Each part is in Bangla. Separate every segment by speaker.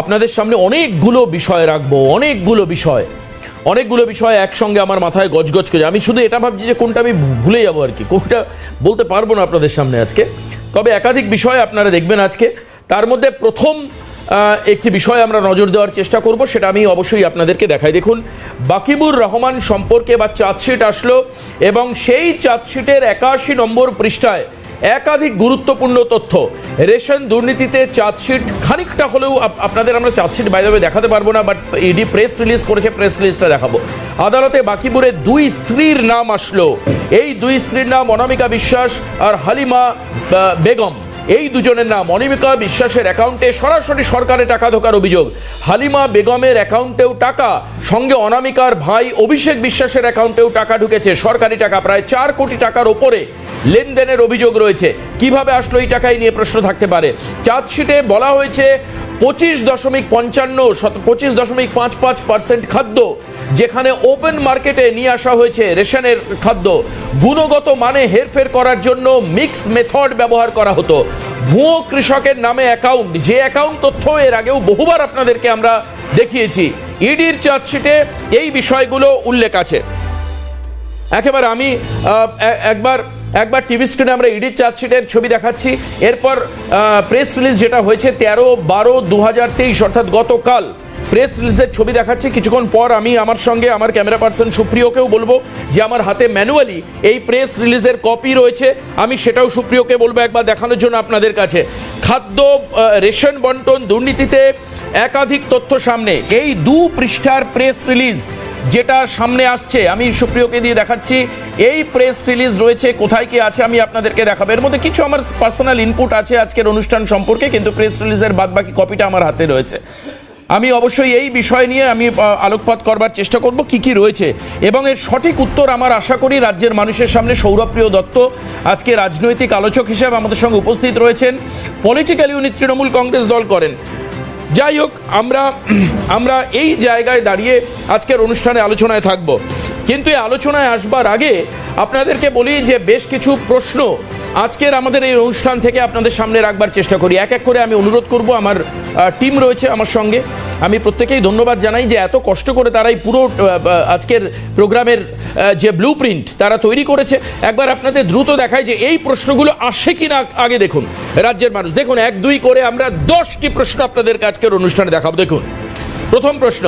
Speaker 1: আপনাদের সামনে অনেকগুলো বিষয় রাখব, অনেকগুলো বিষয়। অনেকগুলো বিষয় একসঙ্গে আমার মাথায় গজগজ করে। আমি শুধু এটা ভাবছি যে কোনটা আমি ভুলে যাব আর কি, কোনটা বলতে পারব না আপনাদের সামনে আজকে। তবে একাধিক বিষয় আপনারা দেখবেন আজকে। তার মধ্যে প্রথম একটি বিষয় আমরা নজর দেওয়ার চেষ্টা করব, সেটা আমি অবশ্যই আপনাদেরকে দেখাই। দেখুন, বাকিবুর রহমান সম্পর্কে বা চার্জশিট আসলো এবং সেই চার্জশিটের একাশি নম্বর পৃষ্ঠায় একাধিক গুরুত্বপূর্ণ তথ্য। রেশন দুর্নীতিতে চার্জশিট খানিকটা হলেও আপ- আপনাদের আমরা চার্জশিট বাইরে দেখাতে পারব না বাট ইডি প্রেস রিলিজ করেছে প্রেস রিলিজটা দেখাবো। আদালতে বাকিপুরে দুই স্ত্রীর নাম আসলো। এই দুই স্ত্রীর নাম অনামিকা বিশ্বাস আর হালিমা বেগম। এই দুজনের নাম অনিমিকা বিশ্বাসের অ্যাকাউন্টে সরাসরি সরকারে টাকা ঢোকার অভিযোগ। হালিমা বেগমের অ্যাকাউন্টেও টাকা, সঙ্গে অনামিকার ভাই অভিষেক বিশ্বাসের অ্যাকাউন্টেও টাকা ঢুকেছে। সরকারি টাকা প্রায় চার কোটি টাকার ওপরে। লেনদেনের অভিযোগ রয়েছে। কীভাবে আসলো এই টাকাই নিয়ে প্রশ্ন থাকতে পারে। চার্জশিটে বলা হয়েছে পঁচিশ দশমিক পঞ্চান্ন পঁচিশ দশমিক পাঁচ পাঁচ পার্সেন্ট খাদ্য, যেখানে ওপেন মার্কেটে নিয়ে আসা হয়েছে রেশনের খাদ্য। গুণগত মানে হেরফের করার জন্য মিক্স মেথড ব্যবহার করা হতো। ভুয়ো কৃষকের নামে অ্যাকাউন্ট, যে অ্যাকাউন্ট তথ্য এর আগেও বহুবার আপনাদেরকে আমরা দেখিয়েছি। ইডির চার্জশিটে এই বিষয়গুলো উল্লেখ আছে। একেবারে আমি একবার একবার টিভি স্ক্রিনে আমরা ইডির চার্জশিটের ছবি দেখাচ্ছি। এরপর প্রেস রিলিজ যেটা হয়েছে তেরো বারো দু হাজার তেইশ, অর্থাৎ গতকাল। প্রেস রিলিজের ছবি দেখাচ্ছি। কিছুক্ষণ পর আমি আমার সঙ্গে আমার ক্যামেরা পার্সন সুপ্রিয়কেও বলব যে আমার হাতে ম্যানুয়ালি এই প্রেস রিলিজের কপি রয়েছে। আমি সেটাও সুপ্রিয়কে বলব একবার দেখানোর জন্য আপনাদের কাছে। খাদ্য রেশন বন্টন দুর্নীতিতে একাধিক তথ্য সামনে। এই দু পৃষ্ঠার প্রেস রিলিজ যেটা সামনে আসছে, আমি সুপ্রিয়কে দিয়ে দেখাচ্ছি। এই প্রেস রিলিজ রয়েছে, কোথায় কি আছে আমি আপনাদেরকে দেখাবো। এর মধ্যে কিছু আমার পার্সোনাল ইনপুট আছে আজকের অনুষ্ঠান সম্পর্কে, কিন্তু প্রেস রিলিজের বাদবাকি কপিটা আমার হাতে রয়েছে। আমি অবশ্যই এই বিষয় নিয়ে আমি আলোকপাত করবার চেষ্টা করব, কি কি রয়েছে। এবং এর সঠিক উত্তর আমার আশা করি রাজ্যের মানুষের সামনে সৌরভপ্রিয় দত্ত, আজকে রাজনৈতিক আলোচক হিসেবে আমাদের সঙ্গে উপস্থিত রয়েছেন। পলিটিক্যালি উনি তৃণমূল কংগ্রেস দল করেন। যাই হোক আমরা আমরা এই জায়গায় দাঁড়িয়ে আজকের অনুষ্ঠানে আলোচনায় থাকব। কিন্তু এই আলোচনায় আসবার আগে আপনাদেরকে বলি যে বেশ কিছু প্রশ্ন আজকের আমাদের এই অনুষ্ঠান থেকে আপনাদের সামনে রাখবার চেষ্টা করি। এক এক করে আমি অনুরোধ করব, আমার টিম রয়েছে আমার সঙ্গে। আমি প্রত্যেকেই ধন্যবাদ জানাই যে এত কষ্ট করে তারাই পুরো আজকের প্রোগ্রামের যে ব্লু প্রিন্ট তারা তৈরি করেছে, একবার আপনাদের দ্রুত দেখায় যে এই প্রশ্নগুলো আসে কিনা আগে দেখুন। রাজ্যের মানুষ, দেখুন, এক, দুই করে আমরা দশটি প্রশ্ন আপনাদের আজকের অনুষ্ঠানে দেখাবো, দেখুন। প্রথম প্রশ্ন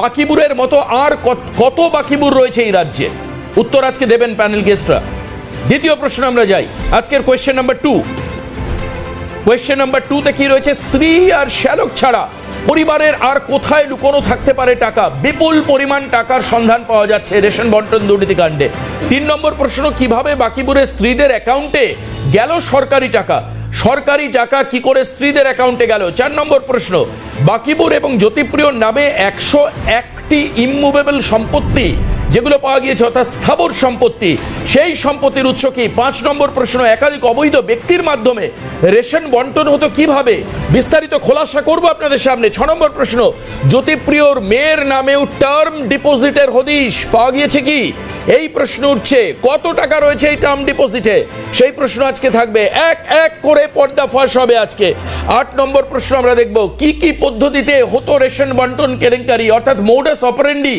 Speaker 1: বাকিবুরের মতো আর কত বাকিবুর রয়েছে এই রাজ্যে? উত্তর আজকে দেবেন প্যানেল গেস্টরা দ্বিতীয় প্রশ্ন আমরা যাই, আজকের question number two question number টুতে কি রয়েছে? স্ত্রী আর শ্যালক ছাড়া। পরিবারের আর কোথায় লুকোনো থাকতে পারে টাকা? বিপুল পরিমাণ টাকার সন্ধান পাওয়া যাচ্ছে রেশন বন্টন দুর্নীতি কাণ্ডে। তিন নম্বর প্রশ্ন, কীভাবে বাকিপুরের স্ত্রীদের অ্যাকাউন্টে গেল সরকারি টাকা? সরকারি টাকা কি করে স্ত্রীদের অ্যাকাউন্টে গেল? চার নম্বর প্রশ্ন, বাকিপুর এবং জ্যোতিপ্রিয়র নামে একশো একটি ইমুভেবল সম্পত্তি, যেগুলো পাওয়া গিয়েছে, অর্থাৎ স্থাবর সম্পত্তি সেই সম্পত্তির উৎস কি? পাঁচ নম্বর প্রশ্ন, একাধিক অবৈধ ব্যক্তির মাধ্যমে রেশন বন্টন হতো কীভাবে? বিস্তারিত খোলাসা করব আপনাদের সামনে। ছ নম্বর প্রশ্ন, জ্যোতিপ্রিয়র মেয়ের নামেও টার্ম ডিপোজিটের হদিশ পাওয়া গিয়েছে কি? এই প্রশ্ন উঠছে, কত টাকা রয়েছে এই টার্ম ডিপোজিটে? সেই প্রশ্ন আজকে থাকবে, এক এক করে পর্দা ফাঁস হবে আজকে। আট নম্বর প্রশ্ন আমরা দেখব, কি কি পদ্ধতিতে হতো রেশন বন্টন কেলেঙ্কারি? অর্থাৎ মোডাস অপারেন্ডি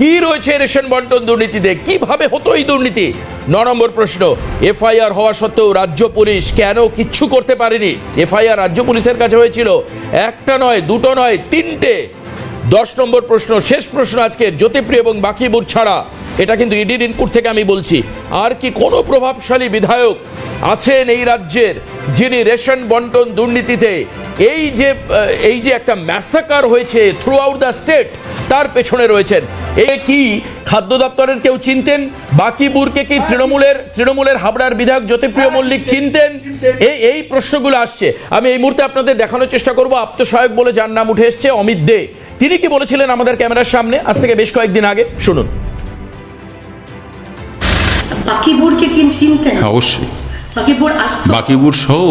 Speaker 1: কি রয়েছে রেশন বন্টন দুর্নীতিতে? কীভাবে হতো এই দুর্নীতি? ন নম্বর প্রশ্ন, এফআইআর হওয়া সত্ত্বেও রাজ্য পুলিশ কেন কিচ্ছু করতে পারেনি? এফআইআর রাজ্য পুলিশের কাছে হয়েছিল, একটা নয়, দুটো নয়, তিনটে। দশ নম্বর প্রশ্ন, শেষ প্রশ্ন আজকের, জ্যোতিপ্রিয় এবং বাকিবুর ছাড়া। এটা কিন্তু ইডির ইনপুট থেকে আমি বলছি। আর কি কোনো প্রভাবশালী বিধায়ক আছেন এই রাজ্যের যিনি রেশন বন্টন দুর্নীতিতে এই যে এই যে একটা ম্যাসাকার হয়েছে থ্রু আউট দ্য স্টেট তার পেছনে রয়েছেন। এ কি খাদ্য দপ্তরের কেউ চিনতেন? বাকিবুরকে কি তৃণমূলের তৃণমূলের হাবড়ার বিধায়ক জ্যোতিপ্রিয় মল্লিক চিনতেন? এই এই প্রশ্নগুলো আসছে। আমি এই মুহূর্তে আপনাদের দেখানোর চেষ্টা করব। আত্মসহায়ক বলে যার নাম উঠে এসছে অমিত দে। তিনি কি বলেছিলেন আমাদের ক্যামেরার সামনে? আজ থেকে বেশ কয়েকদিন আগে। শুনুন।
Speaker 2: বাকিবুরকে কি চিনতেন?
Speaker 3: হ্যাঁ অবশ্যই।
Speaker 2: বাকিবুর আসতো?
Speaker 3: বাকিবুর সহ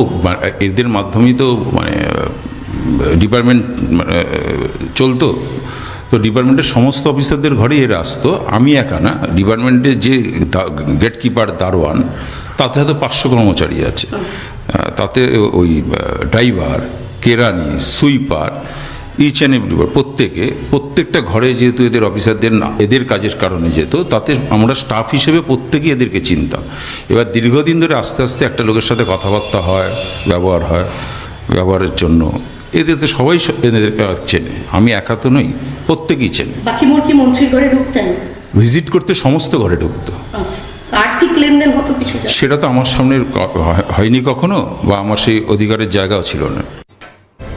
Speaker 3: এদের মাধ্যমেই তো মানে ডিপার্টমেন্ট চলতো। তো ডিপার্টমেন্টের সমস্ত অফিসারদের ঘরেই এরা আসতো। আমি একা না। ডিপার্টমেন্টের যে গেটকিপার দারোয়ান তাতে হয়তো পাঁচশো কর্মচারী আছে। তাতে ওই ড্রাইভার কেরানি সুইপার ইচ অ্যান্ড এভরিবার প্রত্যেকে প্রত্যেকটা ঘরে যেহেতু এদের অফিসারদের না এদের কাজের কারণে যেত তাতে আমরা স্টাফ হিসেবে প্রত্যেকেই এদেরকে চিনতাম। এবার দীর্ঘদিন ধরে আস্তে আস্তে একটা লোকের সাথে কথাবার্তা হয় ব্যবহার হয় ব্যবহারের জন্য। এদের তো সবাই এদেরকে চেনে। আমি একা তো নই প্রত্যেকেই চেনে। ভিজিট করতে সমস্ত ঘরে ঢুকতো।
Speaker 2: আচ্ছা আর্থিক লেনদেন হতো কিছুটা?
Speaker 3: সেটা তো আমার সামনে হয়নি কখনো বা আমার সেই অধিকারের জায়গাও ছিল না।